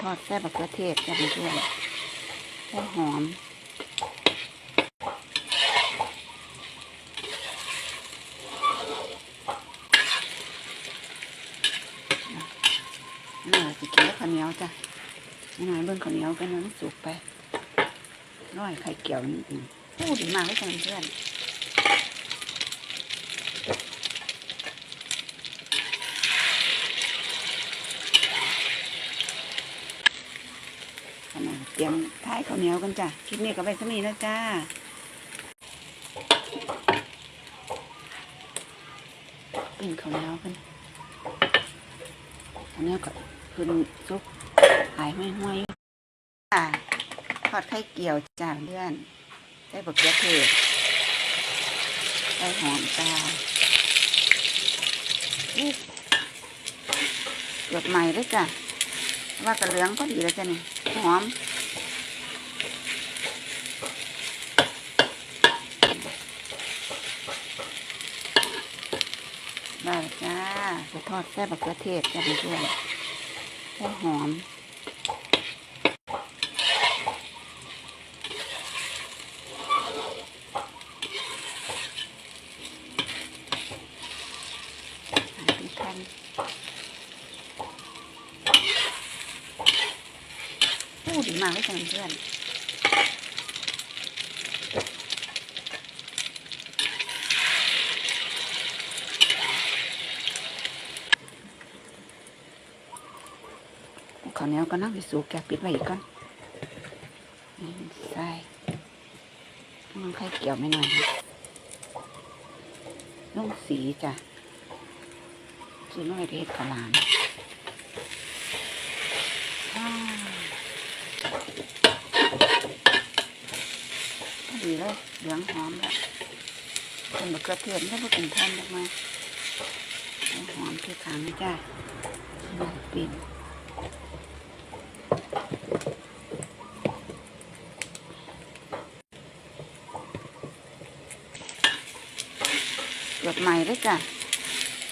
ทอดแซ่บมะเขือเทศจ้ะเพื่อนแค่หอมน่าจะกินข้าวเหนียวจ้ะนี่นายเบิ่งข้าวเหนียวกันนะมันสุกไปร้อยไข่เกี่ยวนิดนึงพูดดีมากเลยจ้เพื่อนขนาดเตรียมท้ายข้าวเหนียวกันจ้ะคลิปนี้ก็ไปสมีแล้วจ้าปิ้งข้าวเหนียวกันข้าวเหนียวกับขึ้นซุปหายห้อยห้อยจ้าทอดไข่เกี่ยวจ้าเลื่อนใส่บะเขือเทศใส่หอมจ้าเกือบใหม่เลยจ้ะว่ากระเหลืองก็ดีแล้วจ้ะนี่หอม ได้แล้ว จะทอดแซ่บมะเขือเทศจ้ะเพื่อนแค่หอมพูดดีมากเลยจ้เพื่อน เนียก็นั่งไปสู่แกปิดไว้อีกก่อนใส่มันไข่เกี่ยวไม่หน่อยนะลงสีจ้ะซื้อน้อยเพชรขาหลามอ้าวพอดีเลยเหลืองหอมแล้วเป็นบะเขือเทศไม่ต้องกินท่านออกมาหอมที่ขางนี่จ้าน้ปิ่น เกือบใหม่เลยจ้ะ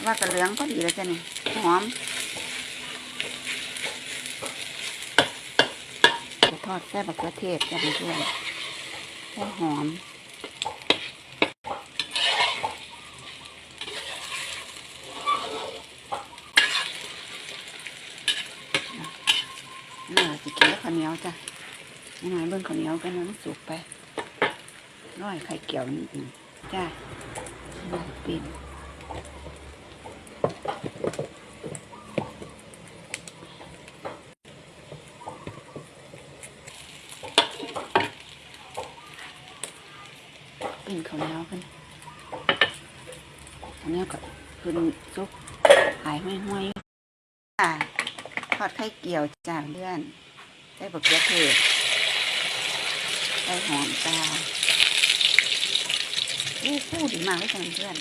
ว่ากระเหลืองก็ดีแล้วจ้ะนี่หอมจะทอดแซ่บมะเขือเทศจ้ะเพื่อนแค่หอมน่าจะกินข้าวเหนียวจ้ะนี่นายเบิ่งข้าวเหนียวกันนะมันสุกไปร้อยไข่เกี่ยวนิดหนึ่งจ้าน้ำปิ่น ปิ้งข้าวเหนียวกันข้าวเหนียวกับ ขึ้นซุปหายห้อยห้อยๆจ้าทอดไข่เกี่ยวจ้าเลื่อนใส่บะเขือเทศใส่หอมจ้าอู้พูดดีมากเลยจ้าเพื่อน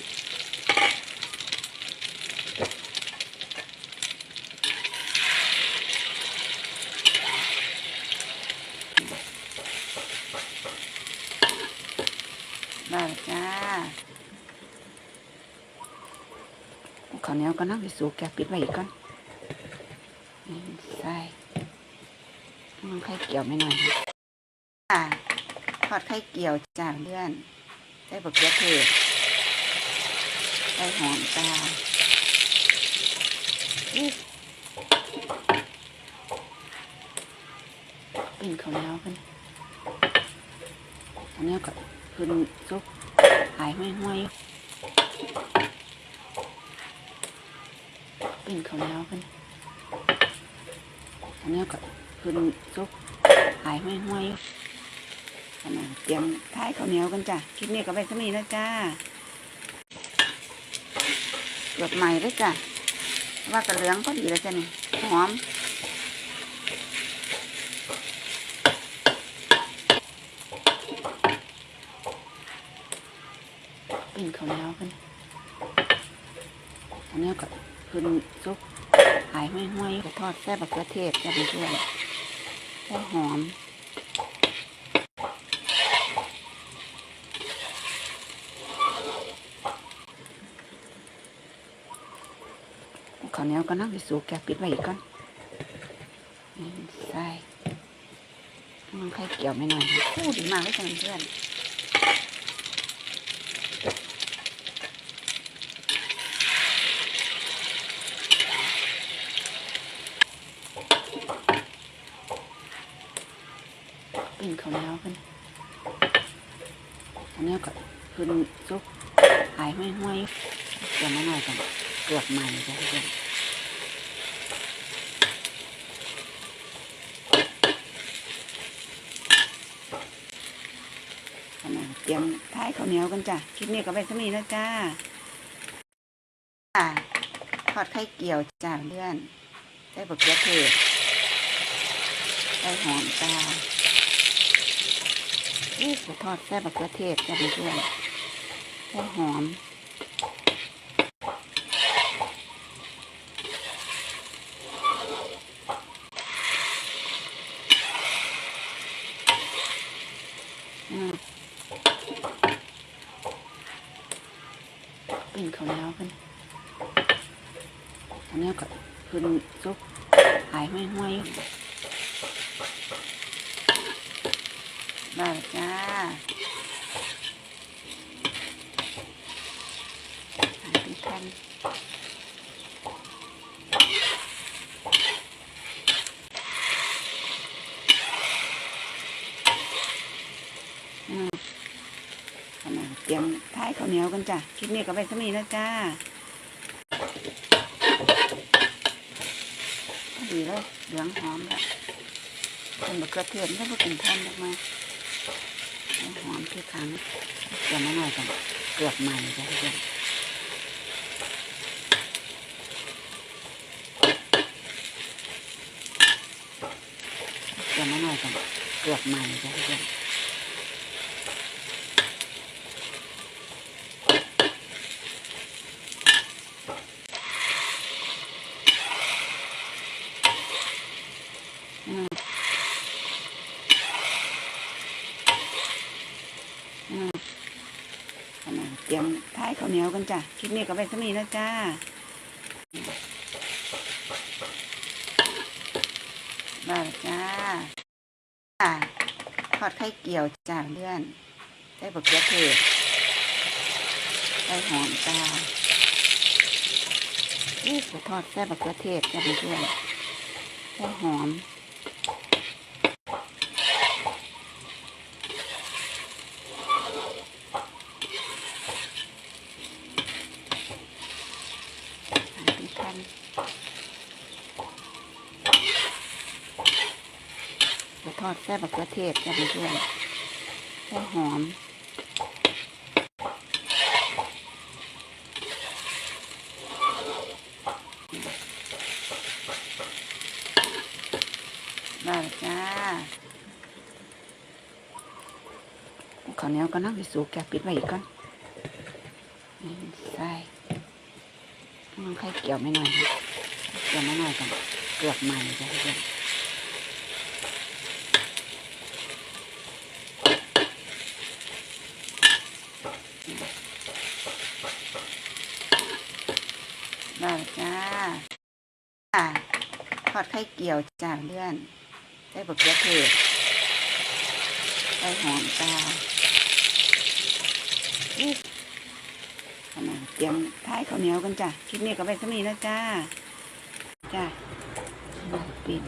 ได้จ้า ข้าวเหนียวก็นั่งไปสู่แกปิดไว้อีกก่อนใส่มันไข่เกี่ยวไม่หน่อยนะทอดไข่เกี่ยวจ้าเลื่อนใส่บะเขือเทศใส่หอมจ้าอู้ปิ้งข้าวเหนียวกันข้าวเหนียวกับขึ้นซุปหายห้อยห้อยๆ ปิ้งข้าวเหนียวกันข้าวเหนียวกับขึ้นซุปหายห้อยห้อยขนาดเตรียมท้ายข้าวเหนียวกันจ้ะคลิปนี้ก็ไปสมีแล้วจ้าเกือบใหม่เลยจ้ะว่ากระเหลืองก็ดีแล้วจ้ะนี่หอมปิ้งข้าวเหนียวกันข้าวเหนียวกับ ขึ้นซุปหายห้อยห้อยๆจะทอดแซ่บมะเขือเทศจ้ะเพื่อนแค่หอมข้าวเหนียวก็นั่งไปสูแกปิดไว้อีกก่อนใส่มันไข่เกี่ยวไม่หน่อยพูดมากเลยจ้เพื่อนข้าวเหนียวกันข้าวเหนียวกับขึ้ นซุปหายห้อยห้อยเกี่ยวไม่หน่อยกันเกือบใหม่จ้ะเพื่อนเตรียมท้ายข้าวเหนียวกันจ้ะคลิปนี้ก็ไปสมีนะจ้าจ้าทอดไข่เกี่ยวจ้าเพื่อนใส่บะเขือเทศใส่หอมจ้านี่ทอดใส่บะเขือเทศจ้าเพื่อน ใส่หอมอืมเป็นข้าวเหนียวกันข้าวเหนียวกับขึ้นซุปหายห้อยห้อยๆมาแล้จ้าหายเป็นเตรียมท้ายข้าวเหนียวกันจ้ะ คลิปนี้ก็ไปสมีนะจ้าดีเลยเหลืองหอมแล้วเป็นบะเขือเทศแล้วก็กินท่อนออกมาหอมที่ขังเดี๋ยวมาหน่อยกันเกือบใหม่จ้ะเพื่อน เดี๋ยวมาหน่อยกันเกือบใหม่จ้ะเพื่อนเตรียมท้ายข้าวเหนียวกันจ้ะ คลิปนี้ก็ไปสมีนะจ้แล้วจ้า จ้าทอดไข่เกี่ยวจ้าเพื่อนใส่บะเขือเทศใส่หอมจ้านี่คือทอดใส่บะเขือเทศจ้าเพื่อนใส่หอมเป็นแผ่นเดี๋ย ทอดแซ่บะเขือเทศจ้ะเพื่อนแซ่หอมมาแล้จ้าข้าวเหนียวก็นั่งไปสูแกปิดไว้อีกก่อนใส่มันไข่เกี่ยวไม่หน่อยนะเกี่ยวไม่หน่อยกันเกือบใหม่จ้ะเพื่อนได้แล้วจ้าจ้าท อดไข่เกี่ยวจ้าเพื่อนใส่บะเขือเทศใส่หอมจ้าเตรียมท้ายข้าวเหนียวกันจ้ะคลิปนี้ก็ไปสมีนะจ้า จ้าปิด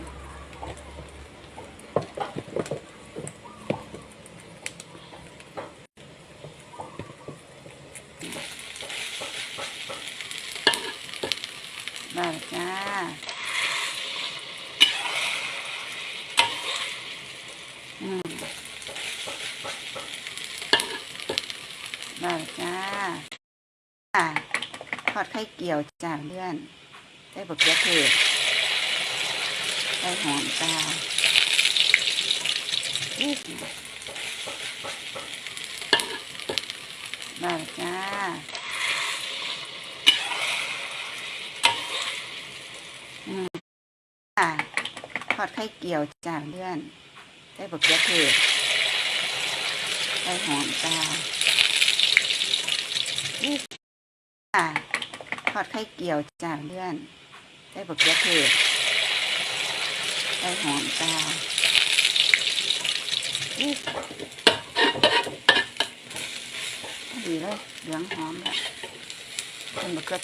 มาแล้วจ้า อืมมาแล้วจ้า จ้าทอดไข่เกี่ยวจ้าเพื่อนใส่บะเขือเทศใส่หอมจ้าอู้มาแล้จ้าอืมจ้าทอดไข่เกี่ยวจ้าเพื่อนใส่บะเขือเทศใส่หอมจ้าอู้ จ้าทอดไข่เกี่ยวจ้าเพื่อนได้บะเขือเทศใส่ใส่หอมจ้าดีเลยเหลืองหอมแล้วเป็นมะเขือ